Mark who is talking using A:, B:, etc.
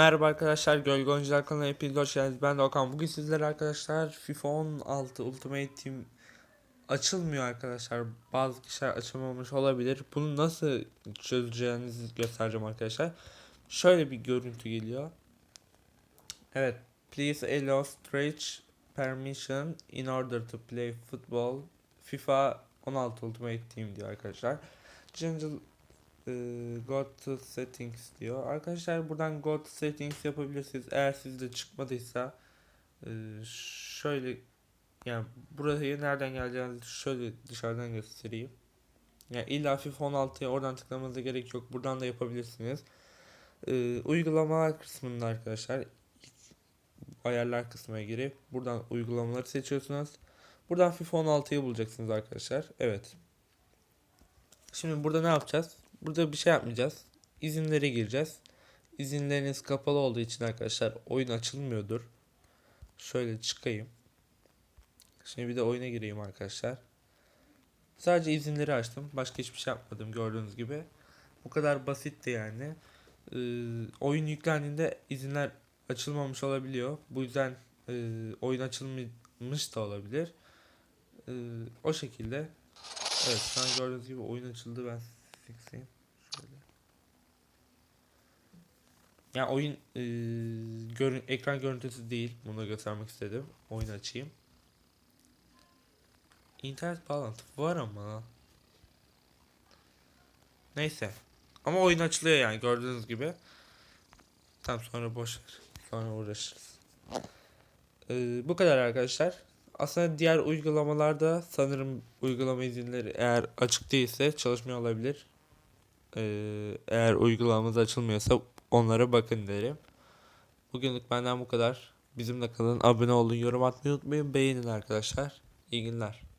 A: Merhaba arkadaşlar, Gölge Oyuncular kanalına hepiniz hoş geldiniz. Ben de Okan. Bugün sizlere arkadaşlar FIFA 16 Ultimate Team açılmıyor arkadaşlar. Bazı kişiler açamamış olabilir. Bunu nasıl çözeceğinizi göstereceğim arkadaşlar. Şöyle bir görüntü geliyor. Evet. Please allow stretch permission in order to play football FIFA 16 Ultimate Team diyor arkadaşlar. Change e, go to settings diyor. Arkadaşlar buradan go to settings yapabilirsiniz. Eğer sizde çıkmadıysa e, şöyle yani buraya nereden geleceğinizi şöyle dışarıdan göstereyim. Yani illa FIFA 16'ya oradan tıklamanıza gerek yok. Buradan da yapabilirsiniz. E, uygulamalar kısmında arkadaşlar ayarlar kısmına girip buradan uygulamaları seçiyorsunuz. Buradan FIFA 16'yı bulacaksınız arkadaşlar. Evet. Şimdi burada ne yapacağız? Burada bir şey yapmayacağız. İzinlere gireceğiz. İzinleriniz kapalı olduğu için arkadaşlar oyun açılmıyordur. Şöyle çıkayım. Şimdi bir de oyuna gireyim arkadaşlar. Sadece izinleri açtım. Başka hiçbir şey yapmadım gördüğünüz gibi. Bu kadar basitti yani. Ee, oyun yüklendiğinde izinler açılmamış olabiliyor. Bu yüzden e, oyun açılmış da olabilir. Ee, o şekilde. Evet şu an gördüğünüz gibi oyun açıldı ben fixeyim. Şöyle. Yani oyun e, görün, ekran görüntüsü değil. Bunu göstermek istedim. Oyun açayım. İnternet bağlantı var ama. Neyse. Ama oyun açılıyor yani gördüğünüz gibi. Tam sonra boş ver. Sonra uğraşırız. Ee, bu kadar arkadaşlar. Aslında diğer uygulamalarda sanırım uygulama izinleri eğer açık değilse çalışmıyor olabilir. Ee, eğer uygulamamız açılmıyorsa onlara bakın derim. Bugünlük benden bu kadar. Bizimle kalın. Abone olun, yorum atmayı unutmayın. Beğenin arkadaşlar. İyi günler.